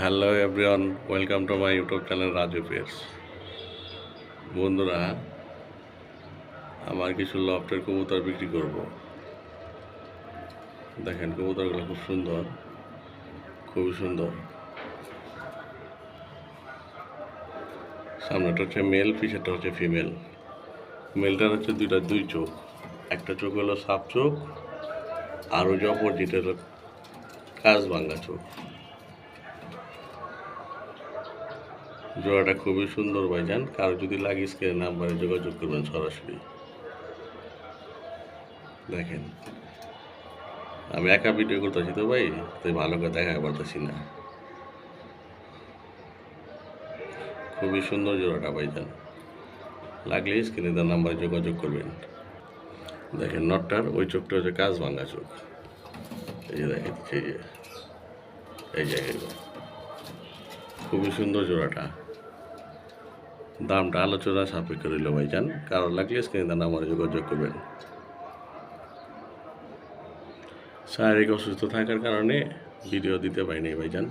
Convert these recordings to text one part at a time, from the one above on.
Hello everyone welcome to my YouTube channel Raju pairs বন্ধুরা, আমার কিছু লফটের কবুতর বিক্রি করব। দেখেন, কবুতরগুলো খুব সুন্দর। খুবই সুন্দর। সামনেটা হচ্ছে মেল পিছেরটা হচ্ছে ফিমেল মেলটার হচ্ছে দুইটা দুই চোখ। একটা চোখ হলো সাপ চোখ, আর ওই যে অপোজিট হলো কাজ ভাঙ্গা চোখ। জোড়াটা খুবই সুন্দর ভাইজান। কারও যদি লাগে স্ক্রিনের নাম্বারে যোগাযোগ করবেন সরাসরি। দেখেন। আমি একা ভিডিও করতেছি তো ভাই, তাই ভালো করে দেখা পারতেছি না। খুবই সুন্দর জোড়াটা ভাইজান। লাগলে স্ক্রিনে তার নাম্বারে যোগাযোগ করবেন। দেখেন নটটার, ওই চোখটা হচ্ছে কাজ ভাঙা চোখ। এই যে দেখেন, এই যে। এই জায়গাগুলো। খুবই সুন্দর জোড়াটা। দামটা আলোচনা সাপেক্ষ রইল, ভাইজান। কারও লাগলে স্ক্রিনে তার নাম্বারে যোগাযোগ করবেন। শারীরিক অসুস্থ থাকার কারণে ভিডিও দিতে পারিনি, ভাইজান।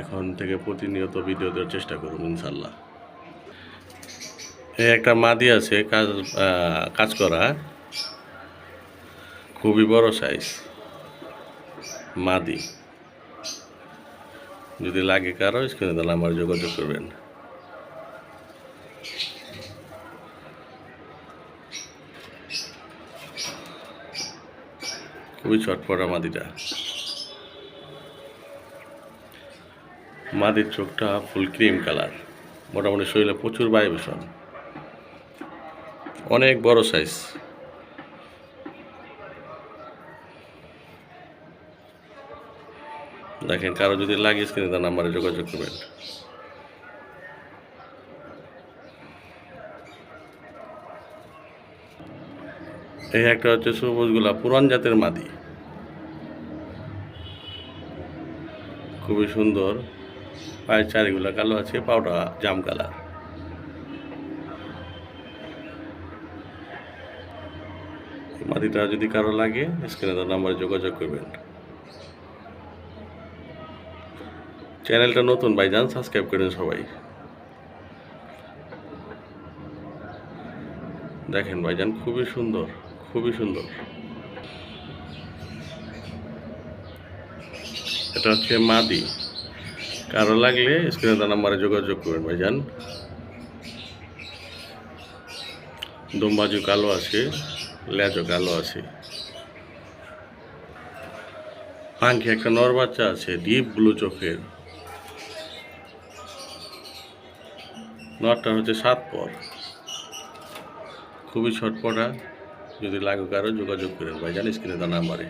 এখন থেকে প্রতিনিয়ত ভিডিও দেওয়ার চেষ্টা করুন ইনশাল্লাহ একটা মাদি আছে, কাজ কাজ করা। খুবই বড় সাইজ মাদি। যদি লাগে কারও স্ক্রিনে তাহলে আমার যোগাযোগ করবেন। খুবই চটপটা মাদিটা। মাদির চোখটা ফুল ক্রিম কালার। মোটামুটি শরীরে প্রচুর বায়ুভূষণ অনেক বড় সাইজ। দেখেন, কারও যদি লাগে স্ক্রিনে তার নাম্বারে যোগাযোগ করবেন। এই একটা হচ্ছে সবুজগুলা, পুরান জাতের মাদি। খুবই সুন্দর। পায়ের চারিগুলা কালো আছে পাউটা জাম কালার। মাদিটা যদি কারও লাগে, স্ক্রিনে তার নাম্বারে যোগাযোগ করবেন। চ্যানেলটা নতুন ভাইজান, সাবস্ক্রাইব করেন সবাই। দেখেন ভাইজান, খুবই সুন্দর। খুবই সুন্দর। এটা হচ্ছে মাদি। কারও লাগলে স্ক্রিনে তার নাম্বারে যোগাযোগ করবেন ভাইজান। দমবাজু কালো আছে লেজও কালো আছে। পাঙ্খি একটা নর বাচ্চা আছে, ডিপ ব্লু চোখের। নটটা হচ্ছে সাত পর। খুবই ছটপটা। যদি লাগে কারও যোগাযোগ করেন ভাই, জানিস কিনে তার নাম্বারে।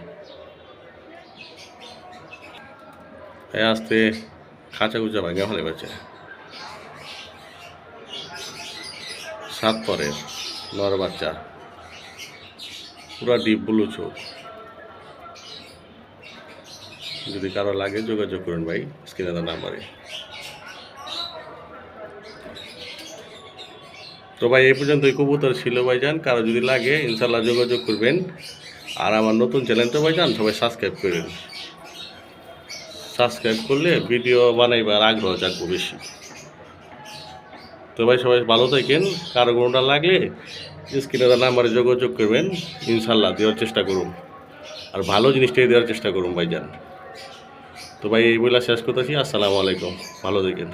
এই আসতে, খাঁচা খুচা ভাঙা হলে বাচ্চা। সাত পরের নর বাচ্চা। পুরা ডিপ ব্লু চোখ। যদি কারও লাগে যোগাযোগ করুন ভাই, স্ক্রিনে তার নাম্বারে। তো ভাই, এই পর্যন্ত এই কবুতর ছিল ভাইজান। কারও যদি লাগে ইনশাল্লাহ যোগাযোগ করবেন। আর আমার নতুন চ্যানেলটা ভাইজান, সবাই সাবস্ক্রাইব করেন সাবস্ক্রাইব করলে ভিডিও বানাইবার আগ্রহ জাগবো বেশি। তো ভাই, সবাই ভালো থাকেন। কারও কোনোটা লাগলে স্ক্রিনে নাম্বারে যোগাযোগ করবেন। ইনশাল্লাহ দেওয়ার চেষ্টা করুন। আর ভালো জিনিসটাই দেওয়ার চেষ্টা করুন ভাইজান। তো ভাই, এই বলে শেষ করতেছি। আসসালামু আলাইকুম। ভালো থাকেন।